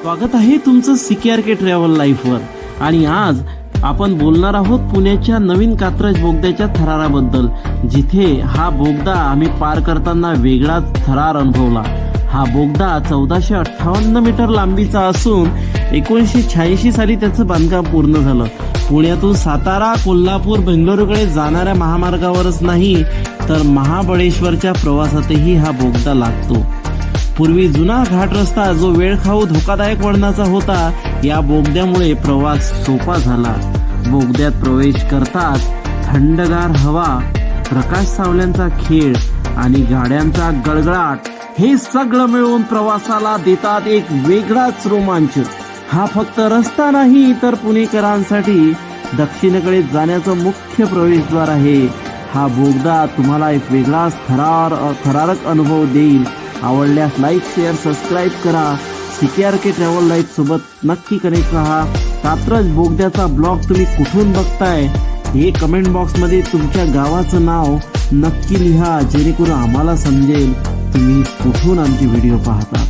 स्वागत आहे तुमचं सी के ट्रॅव्हल लाईफवर आणि आज आपण बोलणार आहोत पुण्याच्या नवीन कात्रज बोगद्याच्या थराराबद्दल. जिथे हा बोगदा आम्ही पार करताना वेगळाच थरार अनुभवला. हा बोगदा चौदाशे अठ्ठावन्न मीटर लांबीचा असून एकोणीसशे शहाऐंशी साली त्याचं बांधकाम पूर्ण झालं. पुण्यातून सातारा कोल्हापूर बेंगळुरूकडे जाणाऱ्या महामार्गावरच नाही तर महाबळेश्वरच्या प्रवासातही हा बोगदा लागतो. पूर्वी जुना घाट रस्ता जो वेळखाऊ धोकादायक वळणाचा होता या बोगद्यामुळे प्रवास सोपा झाला. बोगद्यात प्रवेश करताच थंडगार हवा प्रकाश सावल्यांचा खेळ आणि गाड्यांचा गळगळाट हे सगळं मिळून प्रवासाला देतात एक वेगळाच रोमांच. हा फक्त रस्ता नाही तर पुणेकरांसाठी दक्षिणेकडे जाण्याचं मुख्य प्रवेशद्वार आहे. हा बोगदा तुम्हाला एक वेगळाच थरार थरारक अनुभव देईल. आवडल्यास लाईक शेअर सबस्क्राईब करा. सीकेआर के ट्रॅव्हल लाईफ सोबत नक्की कनेक्ट राहा. कात्रज बोगद्याचा ब्लॉग तुम्ही कुठून बघताय? हे कमेंट बॉक्समध्ये तुमच्या गावाचं नाव नक्की लिहा जेणेकरून आम्हाला समजेल तुम्ही कुठून आमचे व्हिडिओ पाहता.